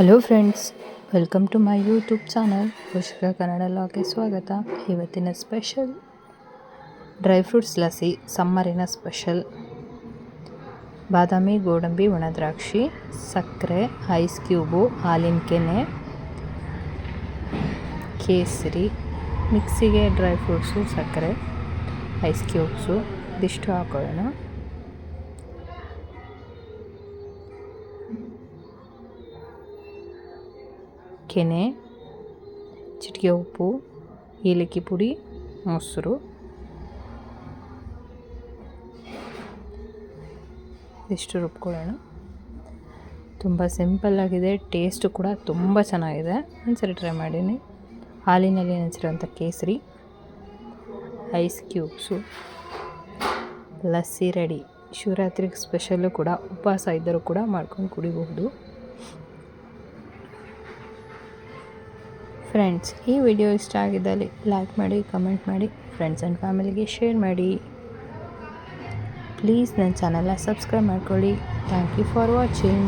Hello friends, welcome to my YouTube channel. Pushka Kannada ಲಾಗೆ ಸ್ವಾಗತ. ಇವತ್ತಿನ special dry fruits lassi, ಸಮ್ಮರಿನ special. ಬಾದಾಮಿ, ಗೋಡಂಬಿ ಒಣದ್ರಾಕ್ಷಿ ಸಕ್ಕರೆ, ಐಸ್ ಕ್ಯೂಬು, ಹಾಲಿನ ಕೆನೆ, ಕೇಸರಿ, ಮಿಕ್ಸಿಗೆ ಡ್ರೈ ಫ್ರೂಟ್ಸು, ಸಕ್ಕರೆ, ಐಸ್ ಕ್ಯೂಬ್ಸು, ಇದಿಷ್ಟು ಹಾಕೊಳ್ಳೋಣ. ಕೆನೆ, ಚಿಟಿಕೆ ಉಪ್ಪು, ಏಲಕ್ಕಿ ಪುಡಿ, ಮೊಸರು. ಇಷ್ಟು ರುಬ್ಕೊಳ್ಳೋಣ. ತುಂಬ ಸಿಂಪಲ್ಲಾಗಿದೆ ಟೇಸ್ಟು ಕೂಡ ತುಂಬ ಚೆನ್ನಾಗಿದೆ. ಒಂದ್ಸರಿ ಟ್ರೈ ಮಾಡೀನಿ. ಹಾಲಿನಲ್ಲಿ ನೆನೆಸಿರೋಂಥ ಕೇಸರಿ, ಐಸ್ ಕ್ಯೂಬ್ಸು, ಲಸ್ಸಿ ರೆಡಿ. ಶಿವರಾತ್ರಿಗೆ ಸ್ಪೆಷಲ್ಲು ಕೂಡ, ಉಪವಾಸ ಇದ್ದರೂ ಕೂಡ ಮಾಡ್ಕೊಂಡು ಕುಡಿಬಹುದು. ಫ್ರೆಂಡ್ಸ್ ಈ ವಿಡಿಯೋ ಇಷ್ಟ ಆಗಿದ್ದಲ್ಲಿ ಲೈಕ್ ಮಾಡಿ ಕಮೆಂಟ್ ಮಾಡಿ ಫ್ರೆಂಡ್ಸ್ ಆ್ಯಂಡ್ ಫ್ಯಾಮಿಲಿಗೆ ಶೇರ್ ಮಾಡಿ. ಪ್ಲೀಸ್ ನನ್ನ ಚಾನಲ್ನ ಸಬ್ಸ್ಕ್ರೈಬ್ ಮಾಡ್ಕೊಳ್ಳಿ. Thank you for watching